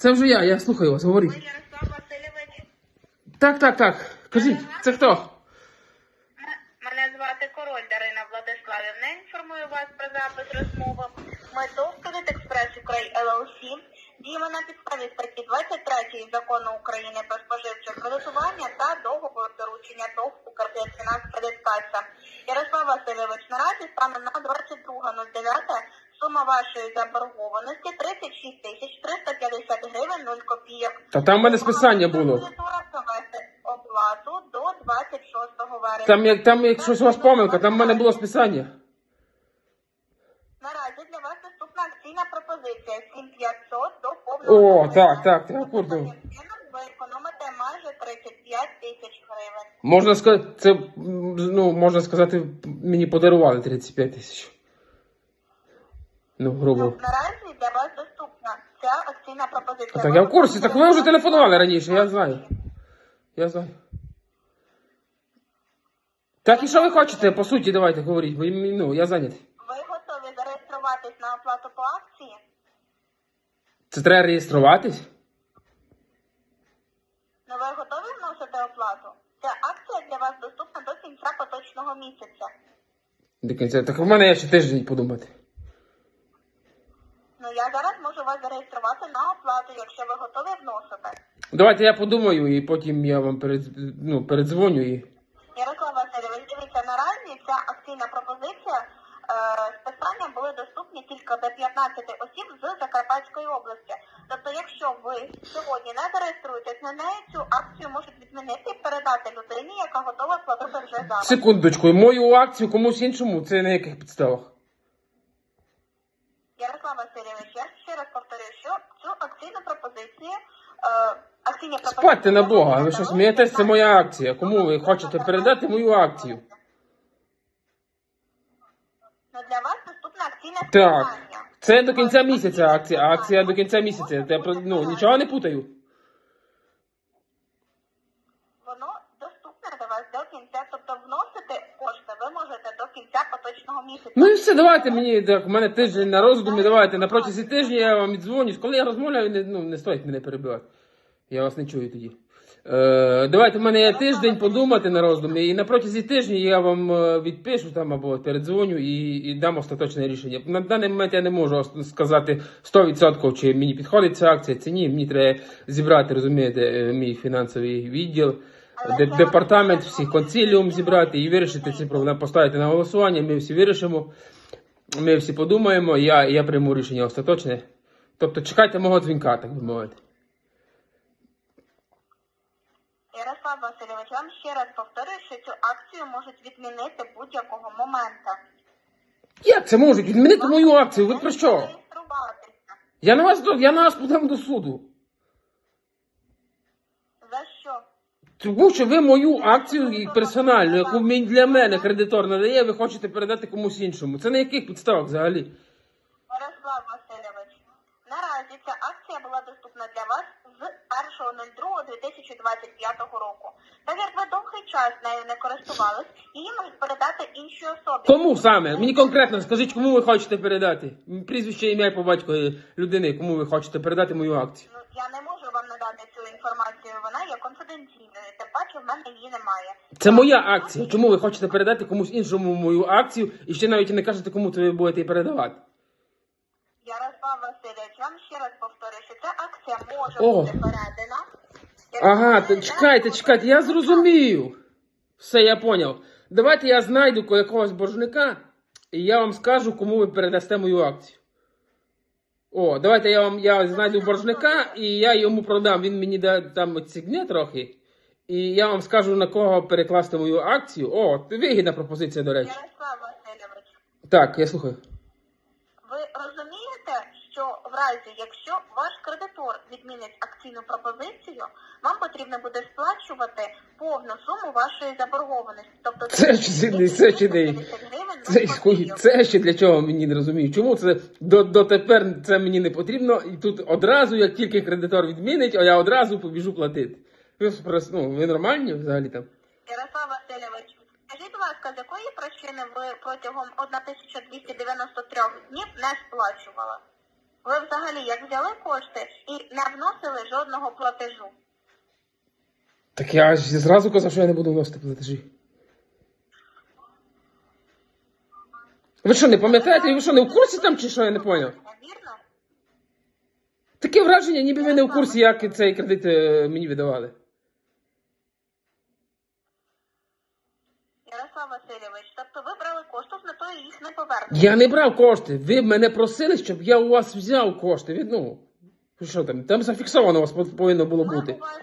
Це вже я, я слухаю вас, говоріть. Ви Ярослав Васильович. Так, так, так. Кажіть, це хто? Мене звати Король Дарина Владиславівна. Інформую вас про запис розмови. Ми «Кредит Експрес Украй ЛЛС діємо на підставі статті 23 Закону України про споживче кредитування та договору доручення ТОВ «Укркредитфінанс Кредиткаса». Ярослав Васильович, наразі станом на 22.09 сума вашої заборгованості 36 тисяч 350 гривень 0 копійок. Та там в мене списання було. Оплату до 26 вересня. Там, як, там якщо у вас помилка, там в мене було списання. Наразі для вас доступна акційна пропозиція 7500 до повного. О, так, так, так, курту. Ви економите майже 35 тисяч гривень. Можна сказати, це, ну, можна сказати, мені подарували 35 тисяч. Ну, грубо. Ну, наразі для вас доступна ця акційна пропозиція. Так, я в курсі, так ви вже телефонували раніше, я знаю. Я знаю. Так, і що ви хочете, по суті, давайте говоріть, бо ну, я зайнятий. Ви готові зареєструватись на оплату по акції? Це треба реєструватись? Ну ви готові вносити оплату? Ця акція для вас доступна до кінця поточного місяця. До кінця. Так в мене є ще тиждень подумати. Ну я зараз можу вас зареєструвати на оплату, якщо ви готові вносити. Давайте я подумаю і потім я вам перед, ну, передзвоню і. Ярослав Васильович, дивіться, наразі ця акційна пропозиція е, списання були доступні тільки до 15 осіб з Закарпатської області. Тобто, якщо ви сьогодні не зареєструєтесь на неї, цю акцію можуть відмінити і передати людині, яка готова платити вже зараз. Секундочку, мою акцію комусь іншому, це на яких підставах? Ярослав Васильович, я ще раз повторюю, що цю акційну пропозицію е, акційні. Спадьте на Бога, ви що смієтесь, це моя акція. Кому ви хочете передати мою акцію? Ну, для вас доступна акційна Так. Це до кінця місяця акція, а акція до кінця місяця. Я про- ну, нічого не путаю. Воно доступне до вас до кінця, тобто вносити кошти ви можете до кінця поточного місяця. Ну і все, давайте мені, так, у мене тиждень на роздумі, давайте на протязі тижня я вам віддзвоню. Коли я розмовляю, не, ну, не стоїть мене перебивати. Я вас не чую тоді. Е, давайте в мене є тиждень подумати на роздумі, і на протязі тижня я вам е, відпишу там або передзвоню і, і дам остаточне рішення. На даний момент я не можу сказати 100% чи мені підходить ця акція, чи ні. Мені треба зібрати, розумієте, е, мій фінансовий відділ, де- департамент, всіх консиліум зібрати і вирішити ці проблеми, поставити на голосування. Ми всі вирішимо. Ми всі подумаємо, я, я прийму рішення остаточне. Тобто чекайте мого дзвінка, так би мовити. Ярослав Васильович, вам ще раз повторюю, що цю акцію можуть відмінити будь-якого моменту. Як це можуть відмінити мою акцію? Ви про що? Я на вас до- я на вас подам до суду. За що? Тому що ви мою акцію і персональну, яку мені- для мене кредитор надає, ви хочете передати комусь іншому. Це на яких підставах взагалі? Ярослав Васильович, наразі ця акція була доступна для вас з 1.02.2025 року. Так як ви довгий час нею не користувались, її можуть передати іншій особі. Кому саме? Мені конкретно скажіть, кому ви хочете передати? Прізвище, ім'я по батькові людини, кому ви хочете передати мою акцію. Ну, я не можу інформацію, вона є конфіденційною, тим паче в мене її немає. Це моя акція. Чому ви хочете передати комусь іншому мою акцію і ще навіть не кажете, кому ви будете її передавати? Ярослав Васильович, вам ще раз повторюю, що ця акція може О. бути передана. Ага, то чекайте, чекайте, я зрозумів. Все, я поняв. Давайте я знайду якогось боржника, і я вам скажу, кому ви передасте мою акцію. О, давайте я вам я знайду боржника і я йому продам. Він мені да, там цігне трохи. І я вам скажу на кого перекласти мою акцію. О, вигідна пропозиція, до речі. Ярослав Васильович, Так, я слухаю. ви розумієте, що в разі, якщо ваш кредитор відмінить акційну пропозицію, вам потрібно буде сплачувати повну суму вашої заборгованості. Тобто Це ж не- це ще не- 250 гривень Це, хуй, це ще для чого мені не розумію. Чому це до, дотепер це мені не потрібно, і тут одразу, як тільки кредитор відмінить, а я одразу побіжу платити. Ви ну, ви нормальні взагалі там? Ярослав Васильович, скажіть, будь ласка, з якої причини ви протягом 1293 днів не сплачували? Ви взагалі як взяли кошти і не вносили жодного платежу? Так я ж зразу казав, що я не буду вносити платежі. Ви що, не пам'ятаєте? Ви що, не в курсі там чи що, я не поняв? Вірно? Таке враження, ніби ви не в курсі, як цей кредит е, мені видавали. Ярослав Васильович, тобто ви брали кошти з метою їх не повернути. Я не брав кошти. Ви мене просили, щоб я у вас взяв кошти. Ви, ну, ви що там? Там зафіксовано у вас пов- повинно було Ми бути. у вас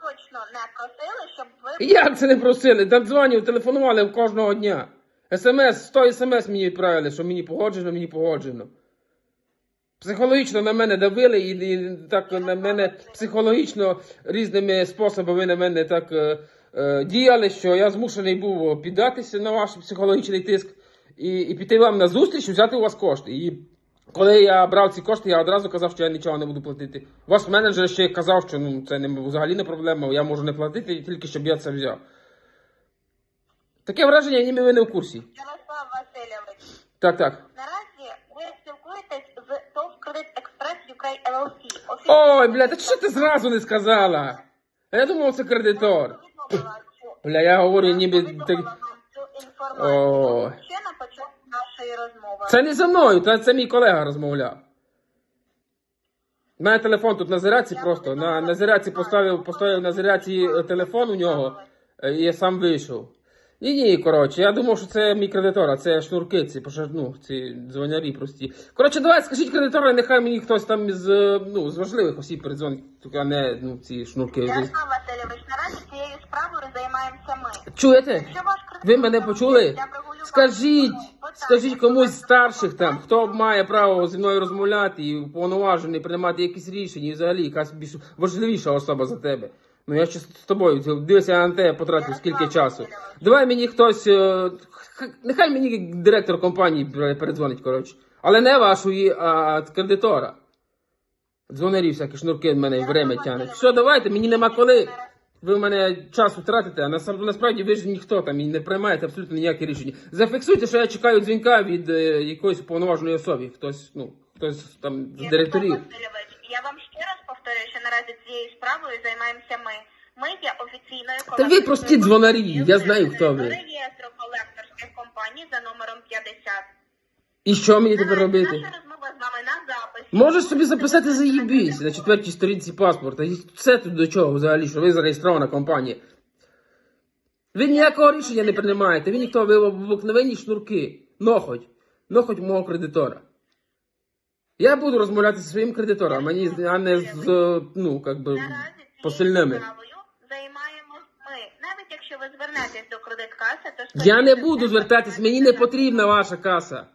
точно не просили, щоб ви Як це не просили? Там дзвонів, телефонували кожного дня. СМС, 100 смс мені відправили, що мені погоджено, мені погоджено. Психологічно на мене давили і, і так на мене психологічно різними способами на мене так е, е, діяли, що я змушений був піддатися на ваш психологічний тиск і, і піти вам на зустріч взяти у вас кошти. І коли я брав ці кошти, я одразу казав, що я нічого не буду платити. Ваш менеджер ще казав, що ну це не взагалі не проблема, я можу не платити, тільки щоб я це взяв. Таке враження, ніби ви не в курсі. Ярослав Васильович. Так, так. Наразі ви спілкуєтесь з ТОВ Кредит Експрес Ukraine LLC. Ой, бля, та що ти зразу не сказала? А я думав, це кредитор. Бля, я говорю, ніби так... О. ще на початку нашої розмови. Це не за мною, та це мій колега розмовляв. У мене телефон тут на зарядці просто. На, на зарядці поставив, поставив на зарядці е, телефон у нього, і я сам вийшов. Ні, ні, коротше, я думав, що це мій кредитор, а це шнурки, ці ну, ці дзвонярі прості. Коротше, давай скажіть кредитору, нехай мені хтось там із, е, ну, з важливих осіб передзвонить, а не ну, ці шнурки. Ярослав Васильович, наразі цією справою займаємося ми. Чуєте? Ви мене почули? Скажіть, скажіть комусь з старших там, хто має право зі мною розмовляти і уповноважений приймати якісь рішення, і взагалі якась більш важливіша особа за тебе. Ну я ще з тобою дивися, я на тебе потратив скільки часу. Давай мені хтось, е, нехай мені директор компанії передзвонить, коротше. Але не вашої, а кредитора. Дзвонарі всякі шнурки в мене время тянуть. Все, давайте, мені нема коли. Ви в мене час втратите, а насправді ви ж ніхто там і не приймаєте абсолютно ніякі рішення. Зафіксуйте, що я чекаю дзвінка від е, якоїсь уповноваженої особи. Хтось, ну, хтось там з директорів. Я вам ще раз що наразі цією справою займаємося ми. Ми є офіційною Та ви прості дзвонарі, я знаю, хто ви. Реєстру колекторських компаній за номером 50. І що мені тепер робити? Наша розмова з вами на записі. Можеш собі записати заїбісь на четвертій сторінці паспорта. І все тут до чого взагалі, що ви зареєстрована компанія. Ви ніякого рішення не приймаєте, ви ніхто, ви обикновенні шнурки. Нохоть. Нохоть мого кредитора. Я буду розмовляти зі своїм кредитором, а не, а не з, ну, как би, Наразі цією посильними. справою займаємось ми. Навіть якщо ви звернетесь до кредиткаси, то Я не буду звертатись, мені не потрібна ваша каса.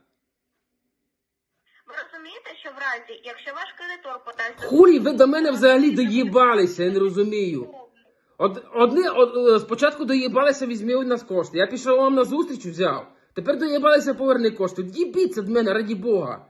Ви розумієте, що в разі, якщо ваш кредитор подасть Хулі, ви до мене взагалі доїбалися, я не розумію. Од, одне, од, е, спочатку доїбалися, візьми у нас кошти. Я пішов вам на зустріч взяв. Тепер доїбалися, поверни кошти. Дібіться від мене, раді Бога.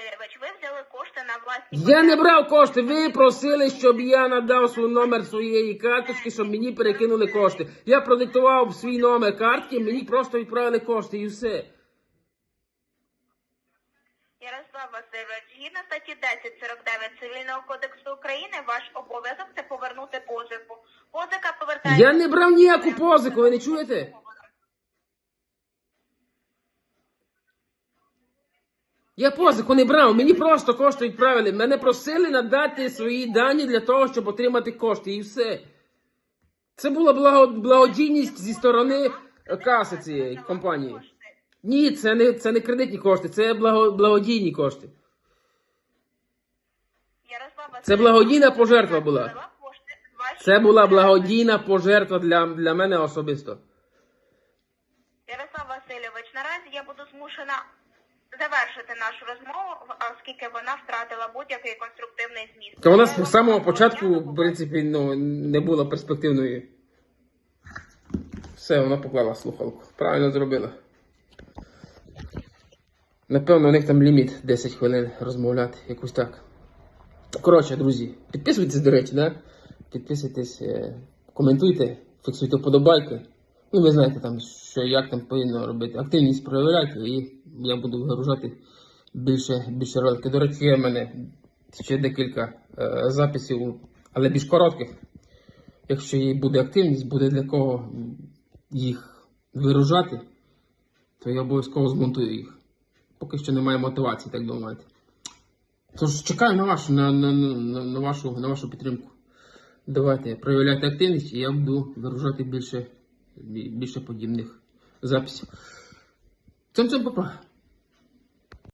Ярослав ви взяли кошти на власні Я не брав кошти. Ви просили, щоб я надав свій номер своєї карточки, щоб мені перекинули кошти. Я продиктував свій номер картки, мені просто відправили кошти і все. Ярослав Васильович, згідно статті 1049 Цивільного кодексу України, ваш обов'язок це повернути позику. Позика повертається. Я не брав ніяку позику, ви не чуєте? Я позику не брав, мені просто кошти відправили. Мене просили надати свої дані для того, щоб отримати кошти, і все. Це була благо- благодійність зі сторони е, каси цієї компанії. Ні, це не, це не кредитні кошти, це благо, благодійні кошти. Це благодійна пожертва була. Це була благодійна пожертва для, для мене особисто. Ярослав Васильович, наразі я буду змушена завершити нашу розмову, оскільки вона втратила будь-який конструктивний зміст. Та вона з самого початку, в принципі, ну, не була перспективною. Все, вона поклала слухалку. Правильно зробила. Напевно, у них там ліміт 10 хвилин розмовляти, якось так. Коротше, друзі, підписуйтесь, до речі, да? Підписуйтесь, е, коментуйте, фіксуйте вподобайки. Ну, ви знаєте там, що як там повинно робити. Активність проявляйте і я буду вигружати більше, більше роликів. До речі, в мене ще декілька е, записів, але більш коротких. Якщо і буде активність, буде для кого їх вигружати, то я обов'язково змонтую їх. Поки що немає мотивації, так думаєте. Тож чекаю на вашу, на, на, на, на, вашу, на вашу підтримку. Давайте проявляйте активність, і я буду вигружати більше, бі- більше подібних записів. Цим цим папа.